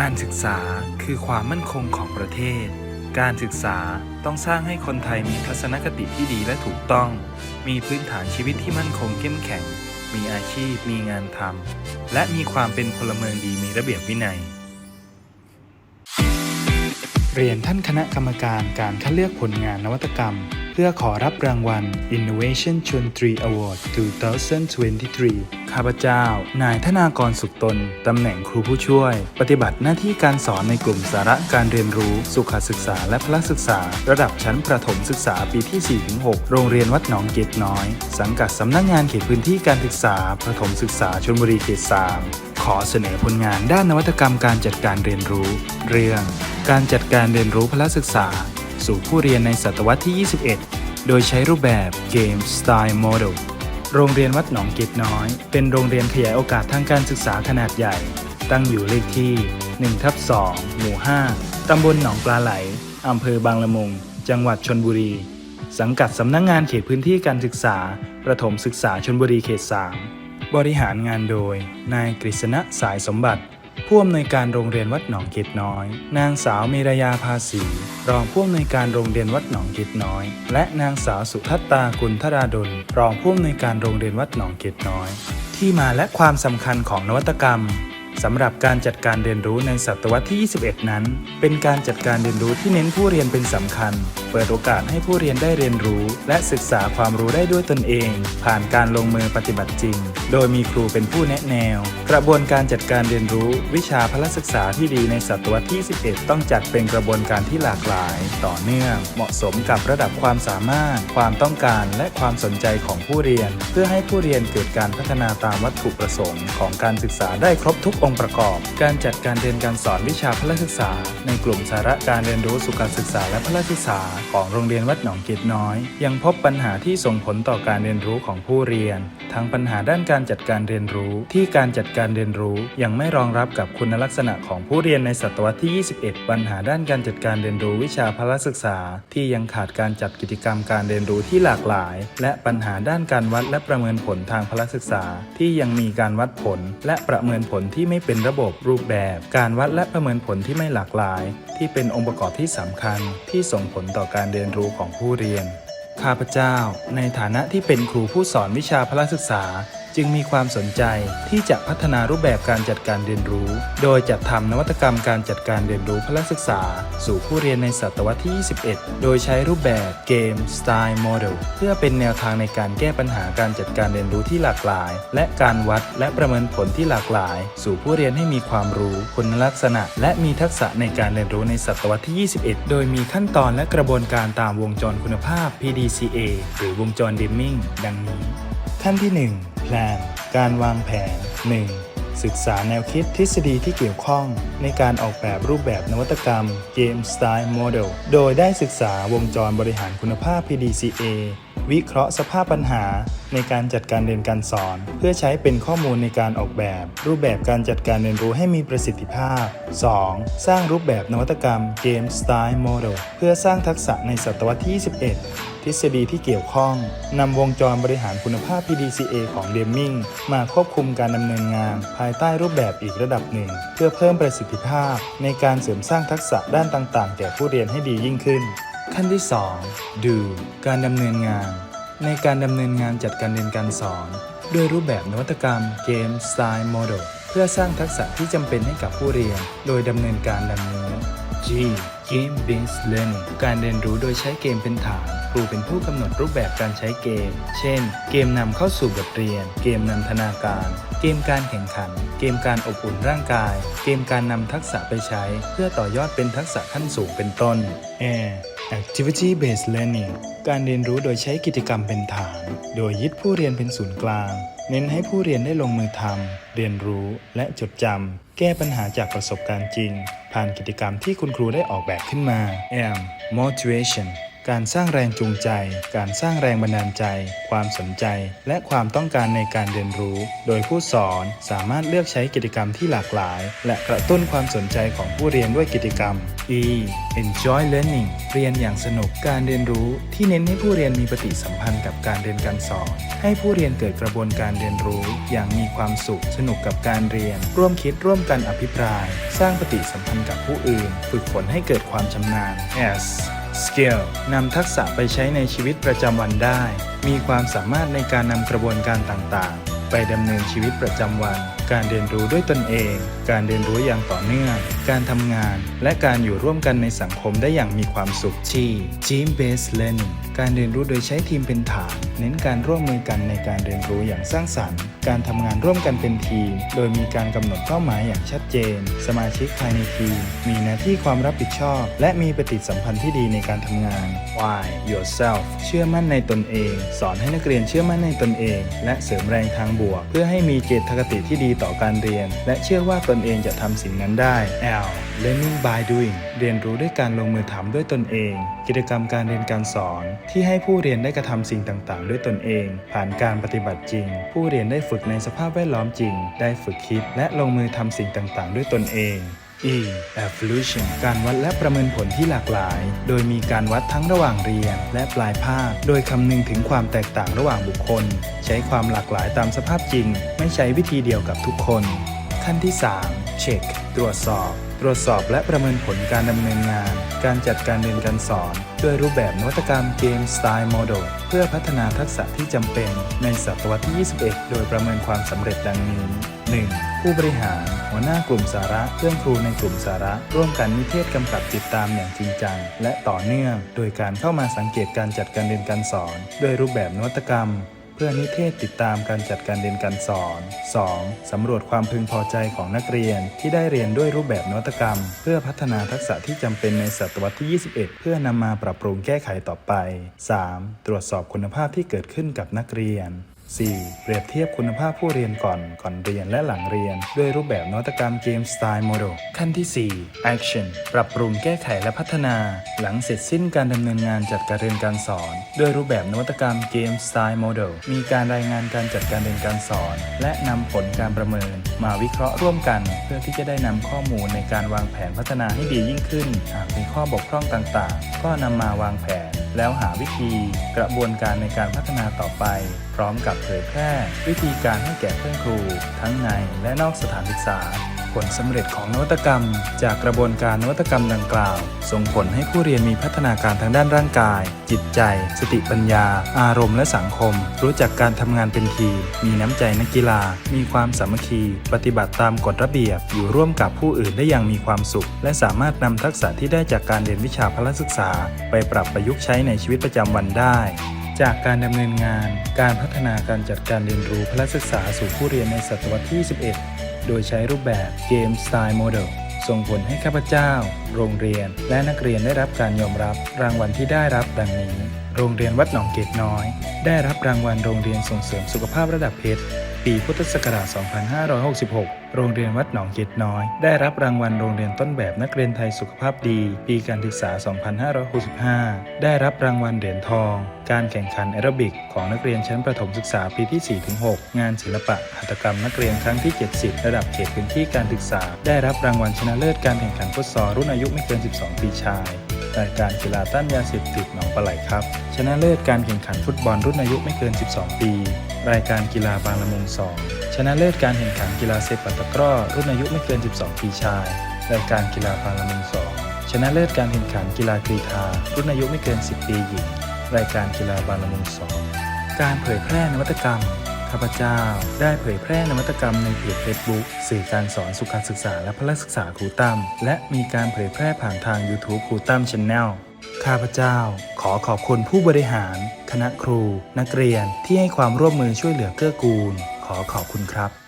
การศึกษาคือความมั่นคงของประเทศ การศึกษาต้องสร้างให้คนไทยมีทัศนคติที่ดีและถูกต้อง มีพื้นฐานชีวิตที่มั่นคงเข้มแข็ง มีอาชีพ มีงานทำ และมีความเป็นพลเมืองดีมีระเบียบวินัย เรียนท่านคณะกรรมการการคัดเลือกผลงานนวัตกรรม เพื่อขอรับรางวัล Innovation ชวนตรี Award 2023 ข้าพเจ้า นายธนากรสุขตน ตำแหน่งครูผู้ช่วย ปฏิบัติหน้าที่การสอนในกลุ่มสาระการเรียนรู้ สุขศึกษาและพละศึกษา ระดับชั้นประถมศึกษาปีที่ 4-6 โรงเรียนวัดหนองเกตน้อย สังกัดสำนักงานเขตพื้นที่การศึกษา ประถมศึกษาชลบุรีเขต 3 ขอเสนอผลงานด้านนวัตกรรมการจัดการเรียนรู้ เรื่อง การจัดการเรียนรู้พละศึกษา สู่ผู้เรียนในศตวรรษที่ 21 โดยใช้รูปแบบเกมสไตล์โมเดลโรงเรียนวัดหนองเกตน้อย เป็นโรงเรียนขยายโอกาสทางการศึกษาขนาดใหญ่ ตั้งอยู่เลขที่1ทับ2หมู่ 5 ตำบลหนองปลาไหล อำเภอบางละมุง จังหวัดชนบุรี สังกัดสำนักงงานเขตพื้นที่การศึกษา ประถมศึกษาชนบุรีเขต 3 บริหารงานโดย นายกฤษณะสายสมบัติ ผู้อำนวยการโรงเรียนวัดหนองเกตน้อย นางสาวเมรยาภาษีรองผู้อำนวยการโรงเรียนวัดหนองเกตน้อย และนางสาวสุทัตตากุลธราดลรองผู้อำนวยการโรงเรียนวัดหนองเกตน้อย ที่มาและความสำคัญของนวัตกรรมสำหรับการจัดการเรียนรู้ในศตวรรษที่ 21 นั้น เป็นการจัดการเรียนรู้ที่เน้นผู้เรียนเป็นสำคัญ เปิดโอกาสให้ผู้เรียนได้เรียนรู้ และศึกษาความรู้ได้ด้วยตนเอง ผ่านการลงมือปฏิบัติจริง โดยมีครูเป็นผู้แนะแนว กระบวนการจัดการเรียนรู้ วิชาพละศึกษาที่ดีในศตวรรษที่ 11 ต้องจัดเป็นกระบวนการที่หลากหลาย ต่อเนื่อง เหมาะสมกับระดับความสามารถ ความต้องการและความสนใจของผู้เรียน เพื่อให้ผู้เรียนเกิดการพัฒนาตามวัตถุประสงค์ของการศึกษาได้ครบทุกองค์ประกอบ การจัดการเรียนการสอนวิชาพละศึกษา ในกลุ่มสาระการเรียนรู้สุขศึกษาและพละศึกษาของโรงเรียนวัดหนองเกตน้อย ยังพบปัญหาที่ส่งผลต่อการเรียนรู้ของผู้เรียน ทั้งปัญหาด้านการจัดการเรียนรู้ที่การจัดการเรียนรู้ ยังไม่รองรับกับคุณลักษณะของผู้เรียนในศตวรรษที่ 21 ปัญหาด้านการจัดการเรียนรู้วิชาพละศึกษา ที่ยังขาดการจัดกิจกรรมการเรียนรู้ที่หลากหลาย และปัญหาด้านการวัดและประเมินผลทางพละศึกษา ที่ยังมีการวัดผล และประเมินผลที่ไม่เป็นระบบรูปแบบ การวัดและประเมินผลที่ไม่หลากหลาย ที่เป็นองค์ประกอบที่สำคัญ ที่ส่งผลต่อการเรียนรู้ของผู้เรียน ข้าพเจ้าในฐานะที่เป็นครูผู้สอนวิชาพละศึกษา จึงมีความสนใจที่จะพัฒนารูปแบบการจัดการเรียนรู้ โดยจัดทำนวัตกรรมการจัดการเรียนรู้พละศึกษา สู่ผู้เรียนในศตวรรษที่ 21 โดยใช้รูปแบบเกมสไตล์โมเดลเพื่อเป็นแนวทางในการแก้ปัญหาการจัดการเรียนรู้ที่หลากหลาย และการวัดและประเมินผลที่หลากหลาย สู่ผู้เรียนให้มีความรู้คุณลักษณะ และมีทักษะในการเรียนรู้ในศตวรรษที่ 21 โดยมีขั้นตอนและกระบวนการตามวงจรคุณภาพ PDCA หรือวงจรดิมมิ่งดังนี้ ขั้นที่ 1 plan การวางแผน 1. ศึกษาแนวคิดทฤษฎีที่เกี่ยวข้อง ในการออกแบบรูปแบบนวัตกรรม Game Style Model โดยได้ศึกษาวงจรบริหารคุณภาพ PDCA วิเคราะห์สภาพปัญหาในการจัดการเรียนการสอน เพื่อใช้เป็นข้อมูลในการออกแบบ รูปแบบการจัดการเรียนรู้ให้มีประสิทธิภาพ 2. สร้างรูปแบบนวัตกรรม Game Style Model เพื่อสร้างทักษะในศตวรรษที่ 21 ทฤษฎีที่เกี่ยวข้องนำวงจรบริหารคุณภาพ PDCA ของ Deming มาควบคุมการดำเนินงาน ภายใต้รูปแบบอีกระดับหนึ่ง เพื่อเพิ่มประสิทธิภาพ ในการเสริมสร้างทักษะด้านต่าง ๆ แก่ผู้เรียนให้ดียิ่งขึ้น ขั้นที่ 2 ดู การดำเนินงาน ในการดำเนินงานจัดการเรียนการสอน ด้วยรูปแบบนวัตกรรมเกมสไตล์โมเดลเพื่อสร้างทักษะที่จำเป็นให้กับผู้เรียน โดยดำเนินการดังนี้ G Game Based Learning การเรียนรู้โดยใช้เกมเป็นฐานครูเป็นผู้กำหนดรูปแบบการใช้เกม เช่น เกมนำเข้าสู่บทเรียน เกมนันทนาการ เกมการแข่งขัน เกมการอบอุ่นร่างกาย เกมการนำทักษะไปใช้ เพื่อต่อยอดเป็นทักษะขั้นสูงเป็นต้น Air Activity Based Learning การเรียนรู้โดยใช้กิจกรรมเป็นฐาน โดยยึดผู้เรียนเป็นศูนย์กลาง เน้นให้ผู้เรียนได้ลงมือทำเรียนรู้และจดจำแก้ปัญหาจากประสบการณ์จริง ผ่านกิจกรรมที่คุณครูได้ออกแบบขึ้นมา M Motivation การสร้างแรงจูงใจ การสร้างแรงบันดาลใจ ความสนใจ และความต้องการในการเรียนรู้ โดยผู้สอนสามารถเลือกใช้กิจกรรมที่หลากหลาย และกระตุ้นความสนใจของผู้เรียนด้วยกิจกรรม E enjoy learning เรียนอย่างสนุก การเรียนรู้ที่เน้นให้ผู้เรียนมีปฏิสัมพันธ์กับการเรียนการสอน ให้ผู้เรียนเกิดกระบวนการเรียนรู้ อย่างมีความสุข สนุกกับการเรียน ร่วมคิดร่วมกันอภิปราย สร้างปฏิสัมพันธ์กับผู้อื่น ฝึกฝนให้เกิดความชำนาญ S skill นำทักษะไปใช้ในชีวิตประจำวันได้ มีความสามารถในการนำกระบวนการต่างๆ ไปดำเนินชีวิตประจำวัน การเรียนรู้ด้วยตนเอง การเรียนรู้อย่างต่อเนื่อง การทำงาน และการอยู่ร่วมกันในสังคมได้อย่างมีความสุขที่ Team Based Learning การเรียนรู้โดยใช้ทีมเป็นฐาน เน้นการร่วมมือกันในการเรียนรู้อย่างสร้างสรรค์ การทำงานร่วมกันเป็นทีม โดยมีการกำหนดเป้าหมายอย่างชัดเจน สมาชิกภายในทีม มีหน้าที่ความรับผิดชอบ และมีปฏิสัมพันธ์ที่ดีในการทำงาน Why yourself เชื่อมั่นในตนเอง สอนให้นักเรียนเชื่อมั่นในตนเอง และเสริมแรงทางบวก เพื่อให้มีเจตคติที่ดีต่อการเรียน และเชื่อว่าตนเองจะทำสิ่งนั้นได้ L learning by doing เรียนรู้ด้วยการลงมือทำด้วยตนเอง กิจกรรมการเรียนการสอนที่ให้ผู้เรียนได้กระทำสิ่งต่างๆ ด้วยตนเอง ผ่านการปฏิบัติจริง ผู้เรียนได้ฝึกในสภาพแวดล้อมจริง ได้ฝึกคิด และลงมือทำสิ่งต่างๆ ด้วยตนเอง E evolution การวัดและประเมินผลที่หลากหลาย โดยมีการวัดทั้งระหว่างเรียน และปลายภาค โดยคำนึงถึงความแตกต่างระหว่างบุคคล ใช้ความหลากหลายตามสภาพจริง ไม่ใช้วิธีเดียวกับทุกคน ขั้นที่ 3 เช็ค ตรวจสอบ ตรวจสอบและประเมินผลการดำเนินงาน การจัดการเรียนการสอน ด้วยรูปแบบนวัตกรรมเกมสไตล์โมเดลเพื่อพัฒนาทักษะที่จำเป็นในศตวรรษที่ 21 โดยประเมินความสำเร็จดังนี้ 1. ผู้บริหาร หัวหน้ากลุ่มสาระเพื่อนครูในกลุ่มสาระ ร่วมกันนิเทศกำกับติดตามอย่างจริงจัง และต่อเนื่อง โดยการเข้ามาสังเกตการจัดการเรียนการสอน ด้วยรูปแบบนวัตกรรม เพื่อนิเทศติดตามการจัดการเรียนการสอน 2. สำรวจความพึงพอใจของนักเรียนที่ได้เรียนด้วยรูปแบบนวัตกรรม เพื่อพัฒนาทักษะที่จำเป็นในศตวรรษที่ 21 เพื่อนำมาปรับปรุงแก้ไขต่อไป 3. ตรวจสอบคุณภาพที่เกิดขึ้นกับนักเรียน 4. เปรียบเทียบคุณภาพผู้เรียนก่อน ก่อนเรียนและหลังเรียน ด้วยรูปแบบนวัตกรรมเกมสไตล์โมเดลขั้นที่ 4 Action ปรับปรุงแก้ไขและพัฒนา หลังเสร็จสิ้นการดำเนินงานจัดการเรียนการสอน ด้วยรูปแบบนวัตกรรมเกมสไตล์โมเดลมีการรายงานการจัดการเรียนการสอน และนำผลการประเมิน มาวิเคราะห์ร่วมกัน เพื่อที่จะได้นำข้อมูลในการวางแผนพัฒนาให้ดียิ่งขึ้น หากมีข้อบกพร่องต่างๆ ก็นำมาวางแผน แล้วหาวิธี กระบวนการในการพัฒนาต่อไป พร้อมกับเผยแพร่วิธีการให้แก่เพื่อนครู ทั้งในและนอกสถานศึกษา ผลสำเร็จของนวัตกรรม จากกระบวนการนวัตกรรมดังกล่าว ส่งผลให้ผู้เรียนมีพัฒนาการทางด้านร่างกาย จิตใจ สติปัญญา อารมณ์และสังคม รู้จักการทำงานเป็นทีมมีน้ำใจนักกีฬา มีความสามัคคี ปฏิบัติตามกฎระเบียบ อยู่ร่วมกับผู้อื่นได้อย่างมีความสุข และสามารถนำทักษะที่ได้จากการเรียนวิชาพละศึกษา ไปปรับประยุกต์ใช้ในชีวิตประจำวันได้ จากการดำเนินงานการพัฒนาการจัดการเรียนรู้พละศึกษาสู่ผู้เรียนในศตวรรษที่21โดยใช้รูปแบบเกมสไตล์โมเดลส่งผลให้ข้าพเจ้า โรงเรียน และนักเรียนได้รับการยอมรับรางวัลที่ได้รับดังนี้ โรงเรียนวัดหนองเกตน้อย ได้รับรางวัลโรงเรียนส่งเสริมสุขภาพระดับเพชร ปีพุทธศักราช 2566 โรงเรียนวัดหนองเกตน้อย ได้รับรางวัลโรงเรียนต้นแบบนักเรียนไทยสุขภาพดี ปีการศึกษา 2565 ได้รับรางวัลเหรียญทอง การแข่งขันแอโรบิกของนักเรียนชั้นประถมศึกษาปีที่ 4-6 งานศิลปะหัตถกรรมนักเรียนครั้งที่ 70 ระดับเขตพื้นที่การศึกษา ได้รับรางวัลชนะเลิศการแข่งขันฟุตซอลรุ่นอายุไม่เกิน 12 ปีชาย รายการกีฬาต้านยาเสพติดหนองปลาไหลครับ ชนะเลิศการแข่งขันฟุตบอลรุ่นอายุไม่เกิน 12 ปี รายการกีฬาบางละมุง 2 ชนะเลิศการแข่งขันกีฬาเซปัตะกร้อรุ่นอายุไม่เกิน 12 ปีชาย รายการกีฬาบางละมุง 2 ชนะเลิศการแข่งขันกีฬากรีฑารุ่นอายุไม่เกิน 10 ปีหญิง รายการกีฬาบางละมุง 2 การเผยแพร่นวัตกรรม ข้าพเจ้า ได้เผยแพร่นวัตกรรมในเพจเฟซบุ๊กสื่อการสอนสุขศึกษาและพละศึกษาครูตั้มและมีการเผยแพร่ผ่านทาง YouTube ครูตั้มช n แนลข้าพเจ้า ขอขอบคุณผู้บริหาร คณะครู นักเรียนที่ให้ความร่วมมือช่วยเหลือเกื้อกูล ขอขอบคุณครับ